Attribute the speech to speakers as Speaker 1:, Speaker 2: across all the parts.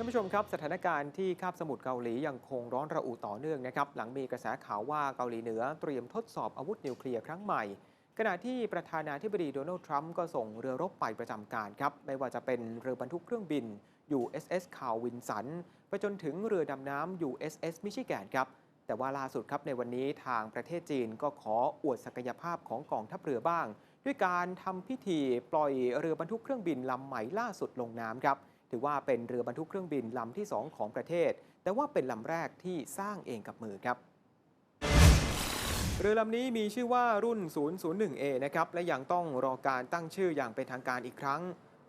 Speaker 1: ท่านผู้ชมครับสถานการณ์ที่คาบสมุทรเกาหลียังคงร้อนระอุต่อเนื่องนะครับหลังมีกระแสข่าวว่าเกาหลีเหนือเตรียมทดสอบอาวุธนิวเคลียร์ครั้งใหม่ ขณะที่ประธานาธิบดีโดนัลด์ทรัมป์ก็ส่งเรือรบไปประจำการครับไม่ว่าจะเป็นเรือบรรทุกเครื่องบิน USS คาร์วินสันไปจนถึงเรือดำน้ำ USS มิชิแกนครับแต่ว่าล่าสุดครับในวันนี้ทางประเทศจีนก็ขออวดศักยภาพของกองทัพเรือบ้าง ด้วยการทำพิธีปล่อยเรือบรรทุกเครื่องบินลำใหม่ล่าสุดลงน้ำครับ ถือว่าเป็นเรือบรรทุกเครื่องบินลำที่ 2 ของประเทศ แต่ว่าเป็นลำแรกที่สร้างเองกับมือครับ เรือลำนี้มีชื่อว่ารุ่น 001A นะครับ และยังต้องรอการตั้งชื่ออย่างเป็นทางการอีกครั้ง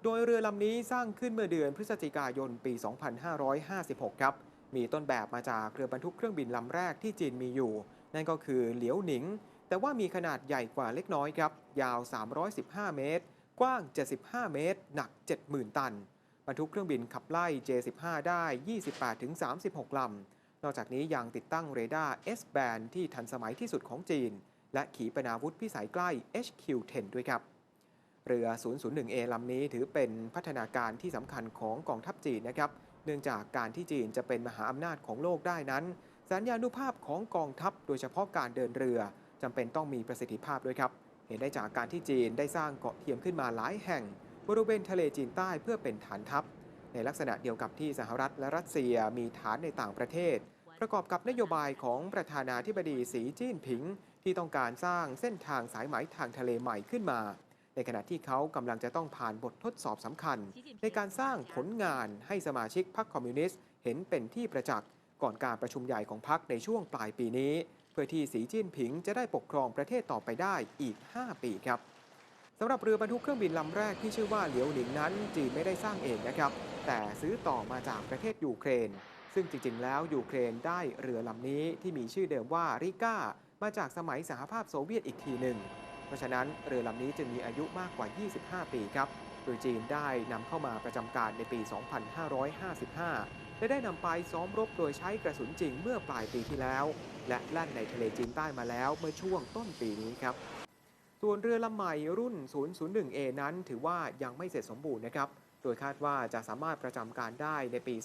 Speaker 1: โดยเรือลำนี้สร้างขึ้นเมื่อเดือนพฤศจิกายนปี 2556 ครับ มีต้นแบบมาจากเรือบรรทุกเครื่องบินลำแรกที่จีนมีอยู่ นั่นก็คือเหลียวหนิง แต่ว่ามีขนาดใหญ่กว่าเล็กน้อยครับ ยาว 315 เมตร กว้าง 75 เมตร หนัก 70,000 ตัน บรรทุกเครื่องบินขับไล่ J15 ได้ 28-36 ลำ นอกจากนี้ยังติดตั้งเรดาร์ S-band ที่ทันสมัยที่สุดของจีน และขีปนาวุธพิสัยใกล้ HQ-10 ด้วยครับ เรือ 001A ลำนี้ถือเป็นพัฒนาการที่สำคัญของกองทัพจีนนะครับ เนื่องจากการที่จีนจะเป็นมหาอำนาจของโลกได้นั้น สัญญานุภาพของกองทัพโดยเฉพาะการเดินเรือจำเป็นต้องมีประสิทธิภาพด้วยครับ เห็นได้จากการที่จีนได้สร้างเกาะเทียมขึ้นมาหลายแห่ง บริเวณทะเลจีนใต้เพื่อเป็นฐานทัพ ในลักษณะเดียวกับที่สหรัฐและรัสเซียมีฐานในต่างประเทศ ประกอบกับนโยบายของประธานาธิบดีสีจิ้นผิง ที่ต้องการสร้างเส้นทางสายไหมทางทะเลใหม่ขึ้นมา ในขณะที่เขากำลังจะต้องผ่านบททดสอบสำคัญ ในการสร้างผลงานให้สมาชิกพรรคคอมมิวนิสต์เห็นเป็นที่ประจักษ์ก่อนการประชุมใหญ่ของพรรคในช่วงปลายปีนี้ เพื่อที่สีจิ้นผิงจะได้ปกครองประเทศต่อไปได้อีก 5 ปีครับ สำหรับเรือบรรทุกเครื่องบินลำแรกที่ชื่อว่าเหลียวหนิงนั้น จีนไม่ได้สร้างเองนะครับ แต่ซื้อต่อมาจากประเทศยูเครน ซึ่งจริงๆ แล้วยูเครนได้เรือลำนี้ที่มีชื่อเดิมว่าริก้า มาจากสมัยสหภาพโซเวียตอีกทีหนึ่ง เพราะฉะนั้นเรือลำนี้จึงมีอายุมากกว่า 25 ปีครับ โดยจีนได้นำเข้ามาประจำการในปี 2555 และได้นำไปซ้อมรบโดยใช้กระสุนจริงเมื่อปลายปีที่แล้ว และแล่นในทะเลจีนใต้มาแล้วเมื่อช่วงต้นปีนี้ครับ ส่วนเรือลำใหม่รุ่น 001A นั้น ถือว่ายังไม่เสร็จสมบูรณ์นะครับ โดยคาดว่าจะสามารถประจำการได้ในปี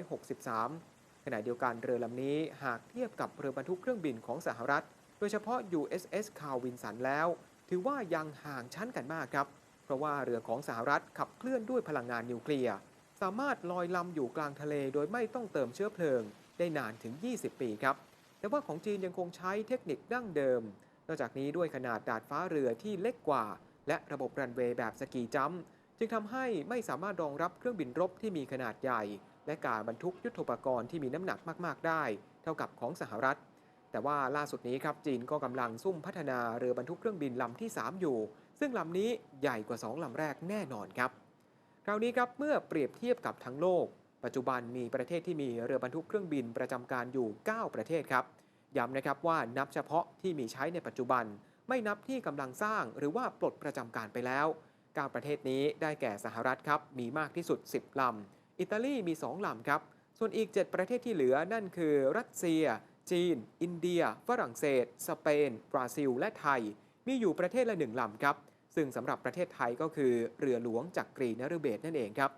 Speaker 1: 2563 ขณะเดียวกันเรือลำนี้หากเทียบกับเรือบรรทุกเครื่องบินของสหรัฐ โดยเฉพาะ USS คาร์วินสันแล้ว ถือว่ายังห่างชั้นกันมากครับ เพราะว่าเรือของสหรัฐขับเคลื่อนด้วยพลังงานนิวเคลียร์ สามารถลอยลำอยู่กลางทะเลโดยไม่ต้องเติมเชื้อเพลิง ได้นานถึง 20 ปีครับ แต่ว่าของจีนยังคงใช้เทคนิคดั้งเดิม นอกจากนี้ด้วยขนาดดาดฟ้าเรือที่เล็กกว่า และระบบรันเวย์แบบสกีจัมป์จึงทำให้ไม่สามารถรองรับเครื่องบินรบที่มีขนาดใหญ่ และการบรรทุกยุทโธปกรณ์ที่มีน้ำหนักมาก ๆ ได้ เท่ากับของสหรัฐ แต่ว่าล่าสุดนี้ครับจีนก็กำลังซุ่มพัฒนาเรือบรรทุกเครื่องบินลำที่ 3 อยู่ ซึ่งลำนี้ใหญ่กว่า 2ลำแรกแน่นอนครับคราวนี้ครับเมื่อเปรียบเทียบกับทั้งโลก ปัจจุบันมีประเทศที่มีเรือบรรทุกเครื่องบินประจำการอยู่ 9 ประเทศครับ ย้ำนะครับว่านับเฉพาะที่มีใช้ในปัจจุบัน ไม่นับที่กำลังสร้างหรือว่าปลดประจำการไปแล้ว9ประเทศนี้ได้แก่สหรัฐครับมีมากที่สุด 10 ลำ อิตาลีมี 2 ลำครับ ส่วนอีก 7 ประเทศที่เหลือนั่นคือ รัสเซีย จีน อินเดีย ฝรั่งเศส สเปน บราซิล และไทย มีอยู่ประเทศละหนึ่งลำครับ ซึ่งสำหรับประเทศไทยก็คือเรือหลวงจักรีนฤเบศนั่นเองครับ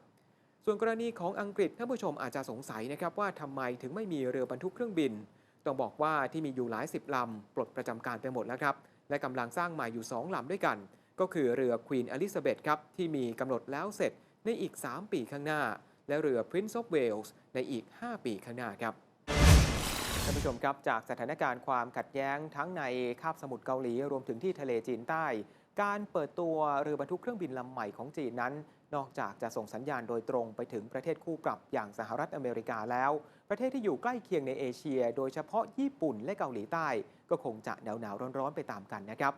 Speaker 1: ส่วนกรณีของอังกฤษท่านผู้ชมอาจจะสงสัยนะครับว่าทำไมถึงไม่มีเรือบรรทุกเครื่องบิน ต้องบอกว่าที่มีอยู่หลายสิบลำปลดประจำการไปหมดแล้วครับ และกำลังสร้างใหม่อยู่ 2ลำด้วยกัน ก็คือเรือควีนอลิซาเบธครับ ที่มีกำหนดแล้วเสร็จในอีก 3 ปีข้างหน้า และเรือ Prince of Wales ในอีก 5 ปีข้างหน้าครับ ท่านผู้ชมครับจากสถานการณ์ความขัดแย้งทั้งในคาบสมุทรเกาหลีรวมถึงที่ทะเลจีนใต้ การเปิดตัวเรือบรรทุกเครื่องบินลำใหม่ของจีนนั้น นอกจากจะส่งสัญญาณโดยตรงไปถึงประเทศคู่ปรับอย่างสหรัฐอเมริกาแล้ว ประเทศที่อยู่ใกล้เคียงในเอเชีย โดยเฉพาะญี่ปุ่นและเกาหลีใต้ ก็คงจะหนาวๆร้อนๆไปตามกันนะครับ